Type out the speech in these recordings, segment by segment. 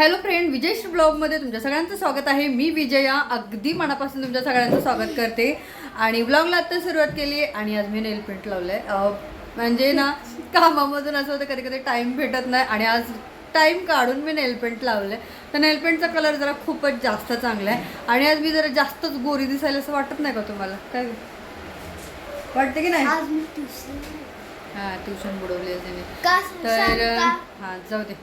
Hello friend विजयश्री ब्लॉगमध्ये तुमच्या सगळ्यांचं स्वागत आहे. मी विजया अगदी मनापासून तुमच्या सगळ्यांचं स्वागत करते. आणि ब्लॉगला आत्ता सुरुवात केली आहे आणि आज मी नेल पेंट लावलं आहे म्हणजे ना कामामधून असं होतं कधी कधी टाईम भेटत नाही आणि आज टाईम काढून मी नेल पेंट लावलं आहे तर नेल पेंटचा कलर जरा खूपच जास्त चांगला आहे. आणि आज मी जरा जास्तच गोरी दिसायला असं वाटत नाही का तुम्हाला? काय? वाटते की नाही? हां ट्युशन बुडवली तर? हां जाऊ दे.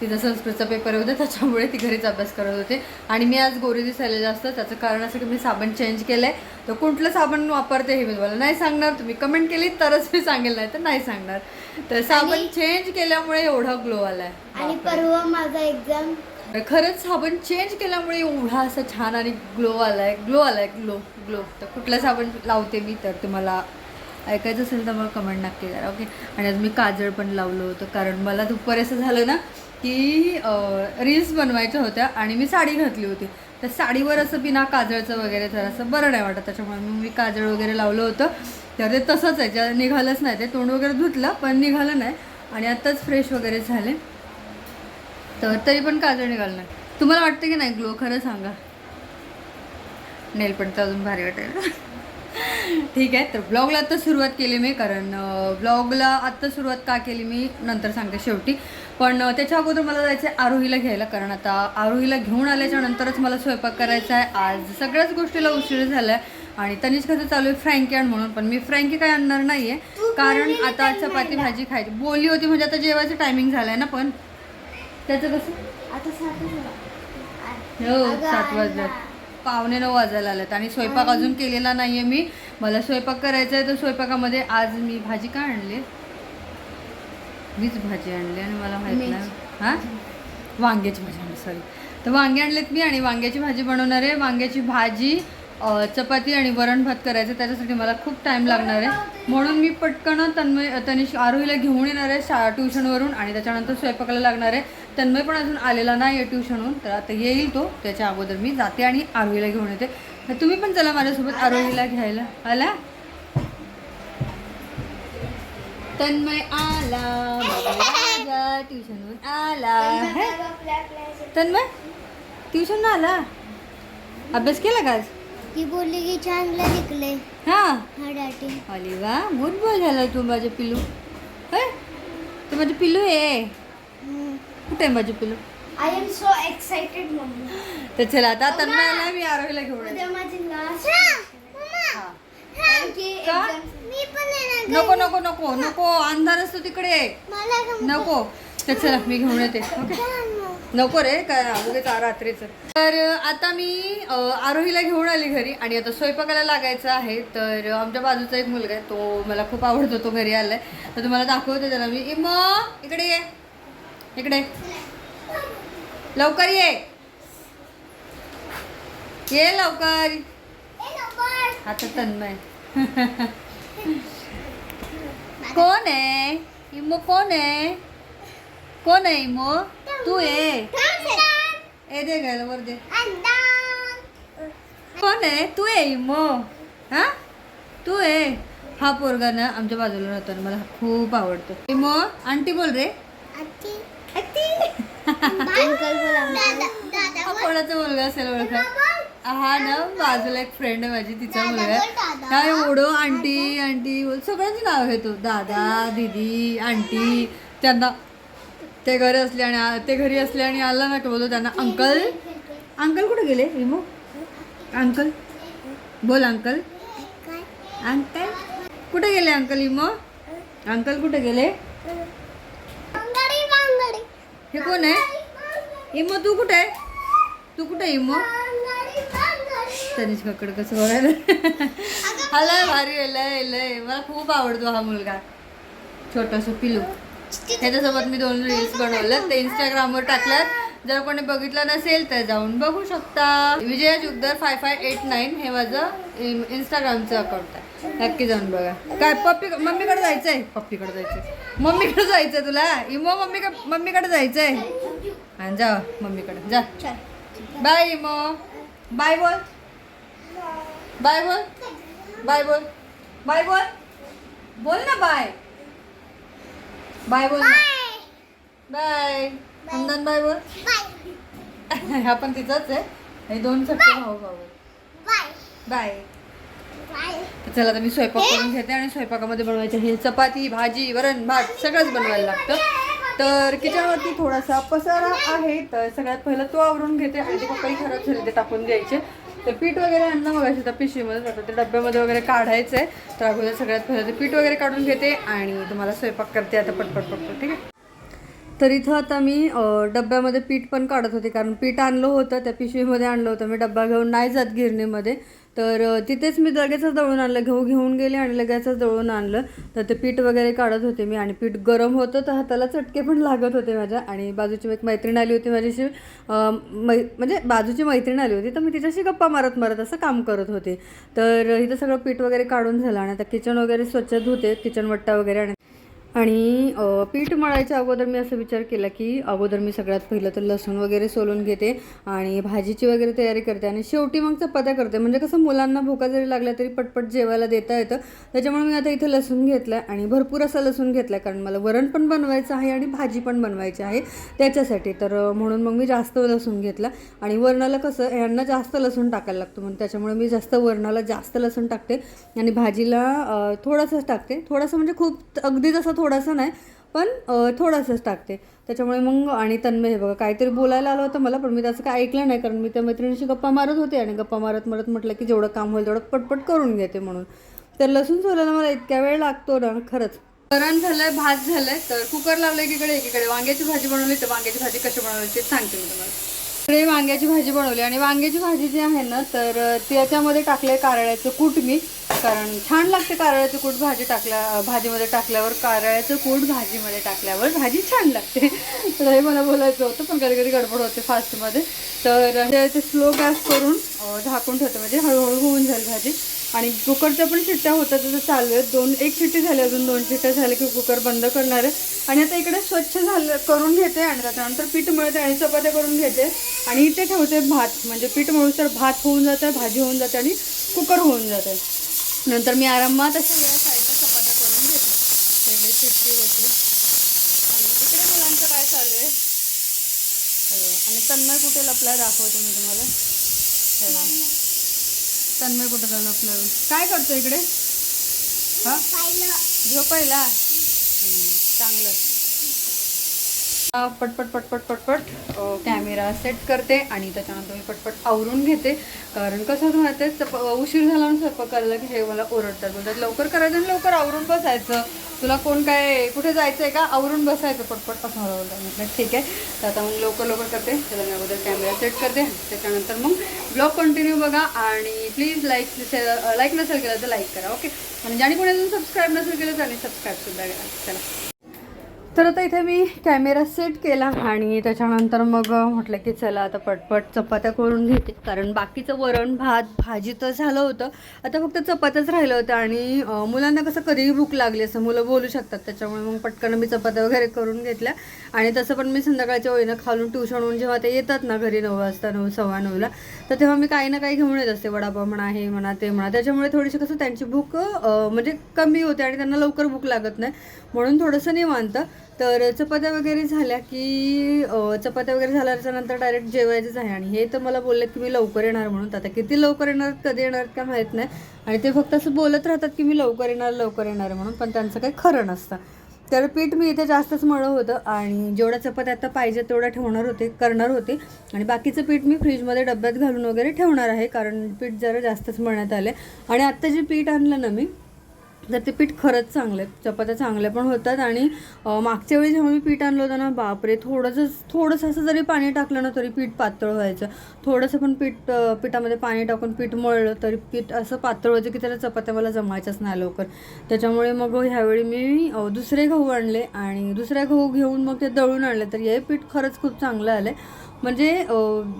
तिचा संस्कृतचा पेपर होता त्याच्यामुळे ती घरीच अभ्यास करत होते. आणि मी आज गोरी दिसायला जास्त त्याचं कारण असं की मी साबण चेंज केलं आहे तर कुठलं साबण वापरते हे मी तुम्हाला नाही सांगणार. तुम्ही कमेंट केली तरच मी सांगेल नाही तर नाही सांगणार. तर साबण चेंज केल्यामुळे एवढा ग्लो आलाय. आणि. परवा माझा एक्झाम खरंच साबण चेंज केल्यामुळे एवढा असं छान आणि ग्लो आलाय. ग्लो आलाय ग्लो ग्लो तर कुठलं साबण लावते मी तर तुम्हाला ऐकायचं असेल तर मग कमेंट नक्की करा ओके आणि आज मी काजळ पण लावलं होतं कारण मला दुपारी असं झालं ना की रील्स बनवायच्या होत्या आणि मी साडी घातली होती. तर साडीवर असं बिना काजळचं वगैरे तर असं बरं नाही वाटत. त्याच्यामुळे मग मी काजळ वगैरे लावलं होतं. तर ते तसंच आहे. ज्या निघालंच नाही. ते तोंड वगैरे धुतलं पण निघालं नाही. आणि आत्ताच फ्रेश वगैरे झाले. तर तरी पण काजळ निघालं नाही. तुम्हाला वाटतं की नाही? ग्लो खरं सांगा. नेल पण तर अजून भारी वाटेल. ठीक आहे तर ब्लॉगला आत्ता सुरुवात केली मी कारण ब्लॉगला आत्ता सुरुवात का केली मी नंतर सांगते शेवटी. पण त्याच्या अगोदर मला जायचं आहे आरोहीला घ्यायला कारण आता आरोहीला घेऊन आल्याच्या नंतरच मला स्वयंपाक करायचा आहे. आज सगळ्याच गोष्टीला उशीर झाला आहे आणि कसं चालू आहे? फ्रँकी आण म्हणून पण मी फ्रँकी काय आणणार नाही आहे कारण आता चपाती भाजी खायची. बोलली होती म्हणजे आता जेवायचं टायमिंग झालं आहे ना पण त्याचं कसं? आता वाजले. हो सात वाजले. पावणे नऊ वाजायला आलेत आणि स्वयंपाक अजून केलेला नाहीये मी. मला स्वयंपाक करायचा आहे तर स्वयंपाकामध्ये आज मी भाजी काय आणली? मीच भाजी आणली आणि मला माहीत नाही. हां? वांग्याची भाजी आणली सॉरी तर वांगे आणलेत मी आणि वांग्याची भाजी बनवणार आहे. वांग्याची भाजी चपाती आणि वरण भात करायचं त्याच्यासाठी मला खूप टाईम लागणार आहे. म्हणून मी पटकन तन्मय तनिष आरोहीला घेऊन येणार आहे शा ट्युशनवरून आणि त्याच्यानंतर स्वयंपाकाला लागणार आहे. तन्मय पण अजून आलेला नाही आहे ट्युशनहून तर आता येईल तो. त्याच्या अगोदर मी जाते आणि आरोहीला घेऊन येते. तर तुम्ही पण चला माझ्यासोबत आरोहीला घ्यायला. आला? तन्मय आला. माझा ट्युशनहून आला. हे? तन्मय? ट्युशन आला? अभ्यास केला का आज? ती बोलली की चांगलं निघले हा. हा अरे वा गुड बॉय झाला तू माझे पिल्लू. हे? तू माझे पिल्लू आहे. कुठे आहे माझे पिल्लू? I am so excited mummy. तर चला आता तन्मय आला मी आरोहीला घेऊन येते. उद्या माझी लास्ट हा. की? का? मी पण येणार नको नको नको नको अंधार असतो तिकडे. मला नको. तर चला मी घेऊन येते ओके? नको रे काय उगेच आ- रात्रीचं. तर आता मी अ, आरोहीला घेऊन आली घरी आणि आता स्वयंपाकाला लागायचं आहे. तर आमच्या बाजूचा एक मुलगा आहे तो मला खूप आवडतो तो घरी आलाय. तर तुम्हाला दाखवते त्याला मी. इम इकडे ये. इकडे. लवकर ये. ये लवकर. आता तन्मय. कोण आहे? इमो कोण आहे? कोण आहे इमो? तू ये. ए दे घ्यायला वर दे. कोण आहे? तू आहे इमो. हा? तू आहे हा पोरगा ना आमच्या बाजूला राहतो मला खूप आवडतो. इमो आंटी बोल रे. हा कोणाचा मुलगा असेल ओळखा. हा ना बाजूला एक फ्रेंड आहे माझी तिचा मुलगा आहे. हा एवढं आंटी आंटी बोल. सगळ्यांची नाव घेतो दादा दीदी आंटी त्यांना ते घरी असले आणि ते घरी असले आणि आला ना का बोलतो त्यांना अंकल. अंकल कुठे गेले विमो? अंकल? बोल अंकल. अंकल? कुठे गेले अंकल इमो अंकल कुठे गेले? हे कोण आहे? इमो तू कुठे आहे? तू कुठे आहे इमो? तनिष्काकडे कसं बघायला? हा लय भारी लय लय. मला खूप आवडतो हा मुलगा. छोटासा पिलू. त्याच्यासोबत मी दोन रील्स बनवल्यात. ते इंस्टाग्रामवर टाकल्यात. जर कोणी बघितलं नसेल तर जाऊन बघू शकता. Vijaya Jugdar five five eight nine हे माझं इंस्टाग्रामचं अकाउंट आहे. नक्की जाऊन बघा. काय पप्पी मम्मीकडे जायचंय? पप्पीकडे जायचंय. मम्मीकडे जायचंय तुला? इमो मम्मी मम्मीकडे जायचंय? हा जा मम्मीकडे. जा. बाय इमो. बाय बोल. बाय बोल. बाय बोल. बाय बोल. बोल ना बाय. बाय बोल बाय. नंदन बाय बोल हा पण तिचाच आहे. हे दोन सख्खे भाऊ भाऊ. बाय. बाय. बाय. तर चला आता मी स्वयंपाक करून घेते आणि स्वयंपाकामध्ये बनवायचे हे चपाती भाजी वरण भात सगळंच बनवायला लागतं. तर किचनवरती थोडासा पसारा आहे तर सगळ्यात पहिलं तो आवरून घेते आणि ते पप्पाही खराब झाले ते टाकून द्यायचे तर पीठ वगैरे आणलं मग त्या पिशवीमध्ये आता ते डब्यामध्ये वगैरे काढायचं आहे तर अगोदर सगळ्यात पहिलं ते पीठ वगैरे काढून घेते आणि तुम्हाला स्वयंपाक करते आता पटपट पटपट ठीक आहे? तर इथं आता मी डब्यामध्ये पीठ पण काढत होते कारण पीठ आणलं होतं त्या पिशवीमध्ये आणलं होतं. मी डब्बा घेऊन नाही जात गिरणीमध्ये. तर तिथेच मी लगेचच दळून आणलं घेऊ घेऊन गेले आणि लगेचच दळून आणलं. तर ते पीठ वगैरे काढत होते मी आणि पीठ गरम होतं तर हाताला चटके पण लागत होते माझ्या. आणि बाजूची एक मैत्रीण आली होती माझ्याशी मै म्हणजे बाजूची मैत्रीण आली होती तर मी तिच्याशी गप्पा मारत मारत असं काम करत होते. तर इथं सगळं पीठ वगैरे काढून झालं आणि आता किचन वगैरे स्वच्छ धुते किचन वट्टा वगैरे आणि आणि पीठ मळायच्या अगोदर मी असं विचार केला की अगोदर मी सगळ्यात पहिलं तर लसूण वगैरे सोलून घेते आणि भाजीची वगैरे तयारी करते आणि शेवटी मग चपात्या करते. म्हणजे कसं मुलांना भुका जरी लागल्या तरी पटपट जेवायला देता येतं. त्याच्यामुळे मी आता इथे लसूण घेतला आणि भरपूर असा लसूण घेतला कारण मला वरण पण बनवायचं आहे आणि भाजी पण बनवायची आहे त्याच्यासाठी. तर म्हणून मग मी जास्त लसूण घेतला आणि वरणाला कसं यांना जास्त लसूण टाकायला लागतो म्हणून त्याच्यामुळे मी जास्त वरणाला जास्त लसूण टाकते आणि भाजीला थोडंसं टाकते. थोडंसं म्हणजे खूप अगदीच असं थोडासा नाही पण अ, थोडंसंच टाकते. त्याच्यामुळे मग आणि तन्मय हे बघा काहीतरी बोलायला आलं होतं मला पण मी त्याचं काय ऐकलं नाही कारण मी त्या मैत्रिणीशी गप्पा मारत होते आणि गप्पा मारत मारत म्हटलं की जेवढं काम होईल तेवढं पटपट करून घेते म्हणून. तर लसूण सोलायला मला इतक्या वेळ लागतो ना खरंच. वरण झालंय भात झालंय तर कुकर लावलं एकीकडे एकीकडे. वांग्याची भाजी बनवली तर वांग्याची भाजी कशी बनवली ते सांगते मी तुम्हाला. इकडे वांग्याची भाजी बनवली. आणि वांग्याची भाजी जी आहे ना तर त्याच्यामध्ये टाकले कारळ्याचं कूट मी. कारण छान लागते कारळ्याचं कूट भाजी टाकल्या भाजीमध्ये टाकल्यावर कारळ्याचं कूट भाजीमध्ये टाकल्यावर भाजी छान लागते. तर हे मला बोलायचं होतं पण कधी कधी गडबड होते फास्टमध्ये. तर ते स्लो गॅस करून झाकून ठेवते. म्हणजे हळूहळू होऊन जाईल भाजी. आणि कुकरच्या पण शिट्ट्या होतात तसं चालू आहेत दोन एक शिट्टी झाली अजून दोन शिट्ट्या झाल्या की कुकर बंद करणार आहे. आणि आता इकडे स्वच्छ झालं करून घेते आणि त्याच्यानंतर पीठ मळते आणि चपात्या करून घेते. आणि इथे ठेवते भात. म्हणजे पीठ मळून तर भात होऊन जातं भाजी होऊन जाते आणि कुकर होऊन जाते नंतर मी आरामात अशा या साईडला चपात्या करून घेते. पहिले शिट्टी होते. आणि इकडे मुलांचं काय चालू आहे? आणि तन्मय कुठे लपला दाखवते मी तुम्हाला. हे तन्मय कुठं झालं आपलं? काय करतो इकडे? हा? झोपायला. चांगलं. पटपट पटपट पटपट कॅमेरा सेट करते आणि त्याच्यानंतर मी पटपट आवरून घेते. कारण कसं माहिती उशीर झाला ना स्वयंपाक करायला की हे मला ओरडतात बोलतात लवकर करायचं आणि लवकर आवरून बसायचं. तुला कोण काय कुठे जायचं आहे का? आवरून बसायचं पटपट असं मला बोलतात. म्हटलं ठीक आहे. तर आता मग लवकर लवकर करते. त्याला मी अगोदर कॅमेरा सेट करते. त्याच्यानंतर मग ब्लॉग कंटिन्यू बघा. आणि प्लीज लाईक लाईक नसेल केलं तर लाईक करा ओके? आणि ज्याने कोणी अजून सबस्क्राईब नसेल केलं तर आणि सबस्क्राईबसुद्धा करा. चला. तर आता इथे मी कॅमेरा सेट केला आणि त्याच्यानंतर मग म्हटलं की चला आता पटपट चपात्या करून घेते. कारण बाकीचं वरण भात भाजी तर झालं होतं. आता फक्त चपात्याच राहिलं होतं आणि मुलांना कसं कधीही भूक लागली असं मुलं बोलू शकतात. त्याच्यामुळे मग पटकन मी चपात्या वगैरे करून घेतल्या. आणि तसं पण मी संध्याकाळच्या वेळीनं खालून ट्युशनहून जेव्हा ते येतात ना घरी नऊ वाजता नऊ सव्वा नऊला तर तेव्हा मी काही ना काही घेऊन येत असते. वडापाव म्हणा हे म्हणा ते म्हणा. त्याच्यामुळे थोडीशी कसं त्यांची भूक म्हणजे कमी होते आणि त्यांना लवकर भूक लागत नाही. म्हणून थोडंसं निवांत. तर चपात्या वगैरे झाल्या की चपात्या वगैरे झाल्याच्यानंतर डायरेक्ट जेवायचंच आहे. आणि हे तर मला बोलले की मी लवकर येणार म्हणून. आता किती लवकर येणार कधी येणार का माहीत नाही. आणि ते फक्त असं बोलत राहतात की मी लवकर येणार लवकर येणार म्हणून पण त्यांचं काही खरं नसतं. तर पीठ मी इथे जास्तच मळलं होतं आणि जेवढ्या चपात्या आता पाहिजे तेवढ्या ठेवणार होते करणार होते. आणि बाकीचं पीठ मी फ्रीजमध्ये डब्यात घालून वगैरे ठेवणार आहे कारण पीठ जरा जास्तच मळण्यात आलं आणि आत्ता जे पीठ आणलं ना मी तर ते पीठ खरंच चांगलं आहे. चपात्या चांगल्या पण होतात आणि मागच्या वेळी जेव्हा मी पीठ आणलं होतं ना बापरे थोडंसं थोडंसं असं जरी पाणी टाकलं ना तरी पीठ पातळ व्हायचं. थोडंसं पण पीठ पिठामध्ये पाणी टाकून पीठ मळलं तरी पीठ असं पातळ व्हायचं की त्याला चपात्या मला जमायच्याच नाही लवकर. त्याच्यामुळे मग ह्यावेळी मी दुसरे गहू आणले आणि दुसऱ्या गहू घेऊन मग ते दळून आणले. तर हे पीठ खरंच खूप चांगलं आलं आहे म्हणजे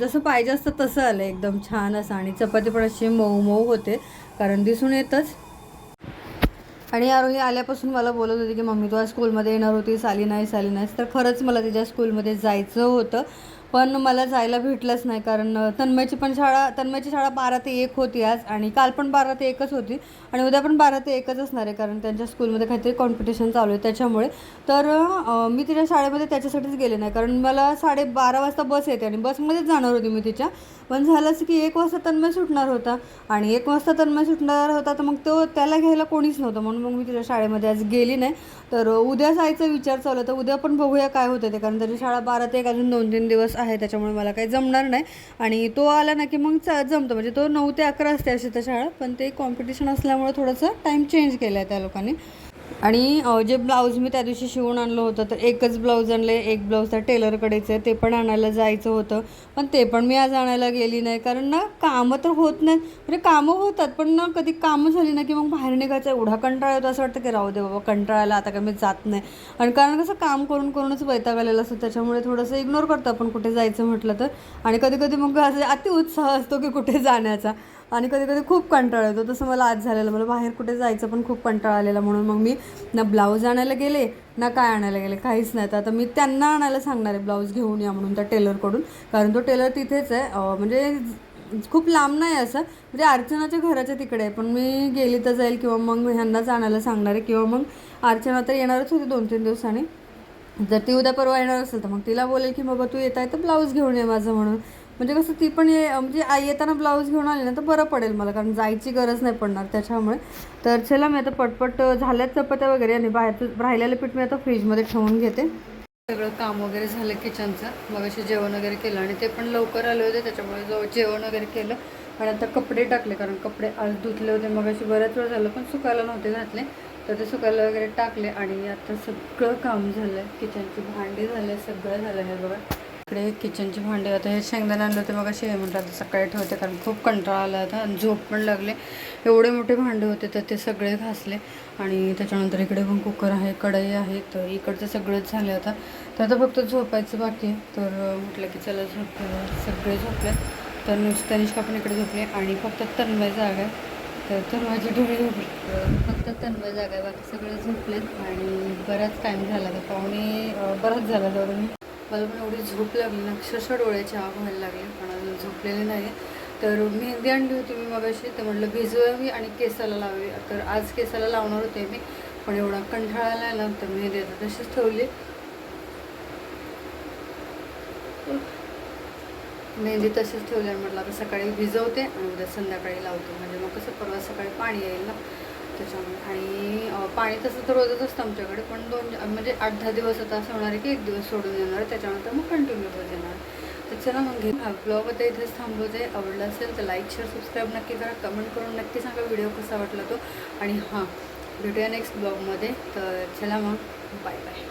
जसं पाहिजे असतं तसं आलं एकदम छान असं आणि चपाती पण अशी मऊ मऊ होते कारण दिसून येतच. आणि आरोही आल्यापासून मला बोलत होती की मम्मी तू आज स्कूलमध्ये येणार होतीस आली नाहीस आली नाहीस. तर खरंच मला तिच्या स्कूलमध्ये जायचं होतं. पण मला जायला भेटलंच नाही कारण तन्मयची पण शाळा तन्मयची शाळा बारा ते एक होती आज आणि काल पण बारा ते एकच होती आणि उद्या पण बारा ते एकच असणार आहे कारण त्यांच्या स्कूलमध्ये काहीतरी कॉम्पिटिशन चालू आहे त्याच्यामुळे. तर मी तिच्या शाळेमध्ये त्याच्यासाठीच गेले नाही कारण मला साडे बारा वाजता बस येते आणि बसमध्येच जाणार होती मी तिच्या. पण झालं असं की एक वाजता तन्मय सुटणार होता आणि एक वाजता तन्मय सुटणार होता तर मग तो त्याला घ्यायला कोणीच नव्हतं म्हणून मग मी तिच्या शाळेमध्ये आज गेली नाही. तर उद्या जायचा विचार चालू तर उद्या पण बघूया काय होतं ते कारण त्याची शाळा बारा ते एक अजून दोन तीन दिवस आहे त्याच्यामुळे मला काही जमणार नाही. आणि तो आला ना की मग चा जमतो. म्हणजे तो नऊ ते अकरा असते अशी तर शाळा पण ते कॉम्पिटिशन असल्यामुळे थोडंसं टाईम चेंज केला आहे त्या लोकांनी. आणि जे ब्लाऊज मी त्या दिवशी शिवून आणलं होतं तर एकच ब्लाऊज आणले एक ब्लाऊज त्या टेलरकडेच आहे ते पण आणायला जायचं होतं पण ते पण मी आज आणायला गेली नाही कारण ना कामं तर होत नाही म्हणजे कामं होतात पण ना कधी कामं झाली ना की मग बाहेर निघायचं एवढा कंटाळा येतो असं वाटतं की राहू दे बाबा कंटाळायला आता काय मी जात नाही. आणि कारण कसं काम करून करूनच वैताग आलेलं असतं त्याच्यामुळे थोडंसं इग्नोर करतो आपण कुठे जायचं म्हटलं तर. आणि कधी कधी मग असं अति उत्साह असतो की कुठे जाण्याचा. आणि कधी कधी खूप कंटाळा येतो. तसं मला आज झालेलं मला बाहेर कुठे जायचं पण खूप कंटाळा आलेला म्हणून मग मी ना ब्लाऊज आणायला गेले ना काय आणायला गेले काहीच नाही. तर आता मी त्यांना आणायला सांगणार आहे ब्लाऊज घेऊन या म्हणून त्या टेलरकडून. कारण तो टेलर तिथेच आहे. म्हणजे खूप लांब नाही असं म्हणजे अर्चनाच्या घराच्या तिकडे आहे. पण मी गेली तर जाईल किंवा मग ह्यांनाच आणायला सांगणार आहे. किंवा मग अर्चना तर येणारच होती दोन तीन दिवसांनी. जर ती उद्या परवा येणार असेल तर मग तिला बोलेल की बाबा तू येत आहे तर ब्लाऊज घेऊन ये माझं म्हणून. म्हणजे कसं ती पण ये म्हणजे आई येताना ब्लाऊज घेऊन आली ना तर बरं पडेल मला कारण जायची गरज नाही पडणार त्याच्यामुळे. तर चला मी आता पटपट झाल्यात चपात्या वगैरे आणि बाहेर राहिलेलं पीठ मी आता फ्रीजमध्ये ठेवून घेते. सगळं काम वगैरे झालं किचनचं मग असे जेवण वगैरे केलं आणि ते पण लवकर आले होते त्याच्यामुळे जो जेवण वगैरे केलं आणि आता कपडे टाकले कारण कपडे आज धुतले होते मग असे बऱ्याच वेळ झालं पण सुकायला नव्हते घातले. तर ते सुकायला वगैरे टाकले आणि आता सगळं काम झालं आहे किचनची भांडी झाले सगळं झालं आहे बघा. इकडे किचनची भांडी आता हे शेंगदाणे आणलं होते मग असे म्हटलं आता सकाळी ठेवते कारण खूप कंटाळा आला होता आणि झोप पण लागले. एवढे मोठे भांडे होते तर ते सगळे घासले आणि त्याच्यानंतर इकडे पण कुकर आहे कढई आहे तर इकडचं सगळंच झालं आता. तर आता फक्त झोपायचं बाकी आहे. तर म्हटलं की चला झोप सगळे झोपले. तर नुस तनिष्का पण इकडे झोपले आणि फक्त तन्मय जागा आहे. तर तन्मयचे डोळे झोपले फक्त तन्मय जागा आहे. बाकी सगळे झोपलेत आणि बराच टाईम झाला. तर पाहुणे बराच झाला जवळ. मला पण एवढी झोप लागली अक्षरशः डोळ्याची आग व्हायला लागली पण अजून झोपलेली नाही. तर मेहंदी आणली होती मी मगाशी तर म्हटलं भिजवावी आणि केसाला लावावी. तर आज केसाला लावणार होते मी पण एवढा कंठाळा आला ना तर मेहंदी आता तशीच ठेवली. मेहंदी तशीच ठेवली आणि म्हटलं आता सकाळी भिजवते आणि उद्या संध्याकाळी लावते. म्हणजे मग कसं परवा सकाळी पाणी येईल ना त्याच्यामुळे. आणि पाणी तसं तर रोजच असतं आमच्याकडे पण दोन म्हणजे आठ दहा दिवस आता असं होणार आहे की एक दिवस सोडून येणार आहे त्याच्यानंतर मग कंटिन्यू होत येणार तर चला मग घेऊन हा ब्लॉग आता इथेच थांबवते आवडला असेल तर लाईक शेअर सबस्क्राईब नक्की करा. कमेंट करून नक्की सांगा व्हिडिओ कसा वाटला तो. आणि हां भेटूया नेक्स्ट ब्लॉगमध्ये तर चला मग. Bye bye